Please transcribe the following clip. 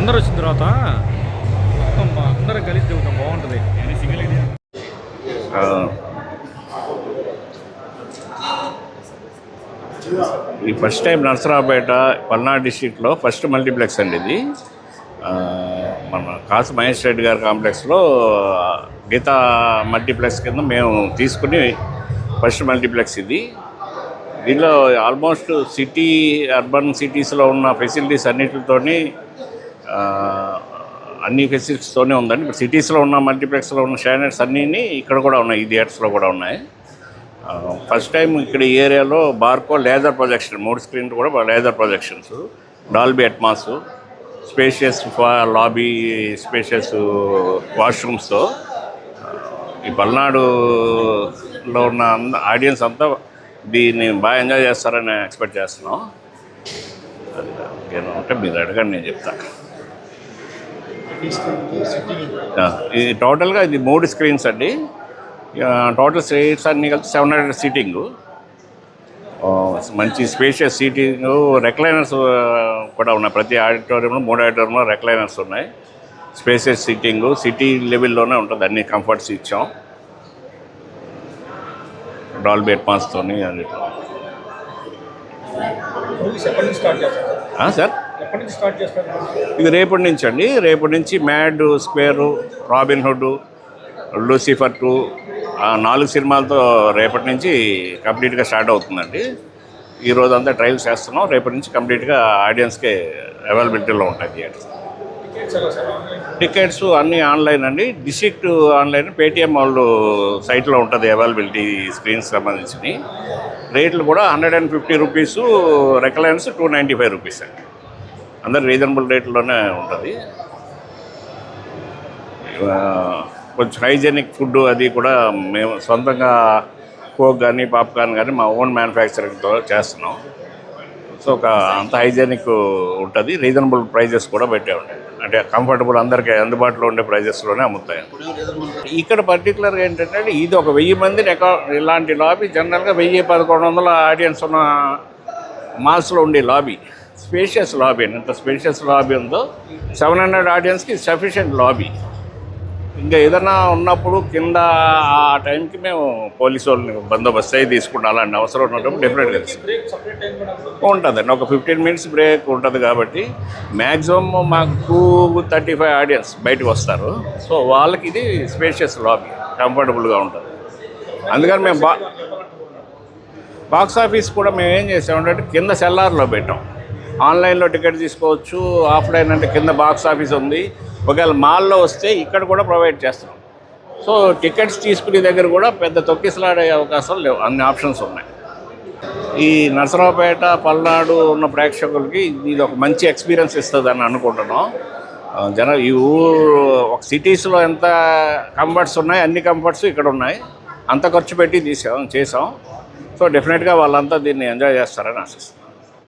అందరు వచ్చిన తర్వాత మొత్తం అందరం కలిసి బాగుంటుంది. Single first time Narasaraopet Palnadu డిస్టిక్లో ఫస్ట్ మల్టీప్లెక్స్ అండి ఇది. మన కాసు మహేష్ రెడ్డి గారి కాంప్లెక్స్లో గీతా మల్టీప్లెక్స్ కింద మేము తీసుకుని ఫస్ట్ మల్టీప్లెక్స్ ఇది. దీనిలో ఆల్మోస్ట్ సిటీ అర్బన్ సిటీస్లో ఉన్న ఫెసిలిటీస్ అన్నిటితోని అన్ని ఫెసిలిటీస్తోనే ఉందండి ఇప్పుడు సిటీస్లో ఉన్న మల్టీప్లెక్స్లో ఉన్న స్టాండర్డ్స్ అన్నీ ఇక్కడ కూడా ఉన్నాయి ఈ థియేటర్స్లో కూడా ఉన్నాయి ఫస్ట్ టైం ఇక్కడ ఈ ఏరియాలో బార్కో లేజర్ ప్రొజెక్షన్ మూడు స్క్రీన్ కూడా laser projections Dolby Atmos spacious lobby spacious వాష్రూమ్స్తో ఈ పల్నాడులో ఉన్న ఆడియన్స్ అంతా దీన్ని బాగా ఎంజాయ్ చేస్తారని ఎక్స్పెక్ట్ చేస్తున్నాం అది ఉంటే మీరు అడగండి నేను చెప్తాను ఇది టోటల్గా ఇది మూడు స్క్రీన్స్ అండి. టోటల్ సీట్స్ అన్ని కలిసి సెవెన్ హండ్రెడ్ సీటింగ్ మంచి స్పేషియస్ సీటింగ్ రెక్లైనర్స్ కూడా ఉన్నాయి. ప్రతి ఆడిటోరియంలో మూడు ఆడిటోరియంలో రెక్లైనర్స్ ఉన్నాయి. స్పేషియస్ సీటింగ్ సిటీ లెవెల్లోనే ఉంటుంది. అన్ని కంఫర్ట్స్ ఇచ్చాం. అన్నిట్లో. నుంచి స్టార్ట్ చేస్తారు ఆ, సార్ ఇది రేపటి నుంచి అండి. రేపటి నుంచి mad square Robin Hood Lucifer two ఆ నాలుగు సినిమాలతో రేపటి నుంచి కంప్లీట్గా స్టార్ట్ అవుతుందండి. ఈ రోజు అంతా ట్రయల్స్ చేస్తున్నాం. రేపటి నుంచి కంప్లీట్గా ఆడియన్స్కి అవైలబిలిటీలో ఉంటాయి థియేటర్స్. టికెట్స్ అన్నీ ఆన్లైన్ అండి. డిస్ట్రిక్ట్ ఆన్లైన్ పేటిఎం వాళ్ళు సైట్లో ఉంటుంది అవైలబిలిటీ స్క్రీన్స్ సంబంధించి రేట్లు కూడా hundred and fifty rupees recliners two ninety five rupees అండి. అందరు రీజనబుల్ రేట్లోనే ఉంటుంది. కొంచెం హైజెనిక్ ఫుడ్ అది కూడా మేము సొంతంగా కోక్ కానీ పాప్కార్న్ కానీ మా ఓన్ మ్యానుఫ్యాక్చరింగ్తో చేస్తున్నాం. సో ఒక అంత హైజెనిక్ ఉంటుంది. రీజనబుల్ ప్రైజెస్ కూడా పెట్టే ఉంటాయి. అంటే కంఫర్టబుల్ అందరికీ అందుబాటులో ఉండే ప్రైజెస్లోనే అమ్ముతాయి. ఇక్కడ పర్టికులర్గా ఏంటంటే ఇది ఒక వెయ్యి మంది రికార్డ్ ఇలాంటి లాబీ జనరల్గా వెయ్యి పదకొండు వందల ఆడియన్స్ ఉన్న మాస్లో ఉండే లాబీ స్పేషియస్ లాబీ ఎంత స్పేషియస్ లాబీ ఉందో సెవెన్ హండ్రెడ్ ఆడియన్స్కి సఫిషియెంట్ లాబీ. ఇంకా ఏదైనా ఉన్నప్పుడు కింద ఆ టైంకి మేము పోలీసు వాళ్ళని బందోబస్తు అయి తీసుకుంటాం అలాంటి అవసరం ఉన్నప్పుడు డెఫినెట్గా ఉంటుంది. ఉంటుందండి. ఒక ఫిఫ్టీన్ మినిట్స్ బ్రేక్ ఉంటుంది కాబట్టి మ్యాక్సిమం మాకు టూ థర్టీ ఫైవ్ ఆడియన్స్ బయటకు వస్తారు. సో వాళ్ళకి ఇది స్పేషియస్ లాబీ కంఫర్టబుల్గా ఉంటుంది. అందుకని మేము బా బాక్స్ ఆఫీస్ కూడా మేము ఏం చేసామంటే కింద సెల్లార్లో పెట్టాం. ఆన్లైన్లో టికెట్ తీసుకోవచ్చు ఆఫ్లైన్ అంటే కింద బాక్స్ ఆఫీస్ ఉంది. ఒకవేళ మాల్లో వస్తే ఇక్కడ కూడా ప్రొవైడ్ చేస్తాం. సో టికెట్స్ తీసుకునే దగ్గర కూడా పెద్ద తొక్కిసలాడే అవకాశాలు లేవు. అన్ని ఆప్షన్స్ ఉన్నాయి. ఈ నరసరావుపేట పల్నాడు ఉన్న ప్రేక్షకులకి ఇది ఒక మంచి ఎక్స్పీరియన్స్ ఇస్తుంది అని అనుకుంటున్నాం జన ఈ ఊరు ఒక సిటీస్లో ఎంత కంఫర్ట్స్ ఉన్నాయి అన్ని కంఫర్ట్స్ ఇక్కడ ఉన్నాయి. అంత ఖర్చు పెట్టి తీసాం చేసాం. సో డెఫినెట్గా వాళ్ళంతా దీన్ని ఎంజాయ్ చేస్తారని ఆశిస్తాం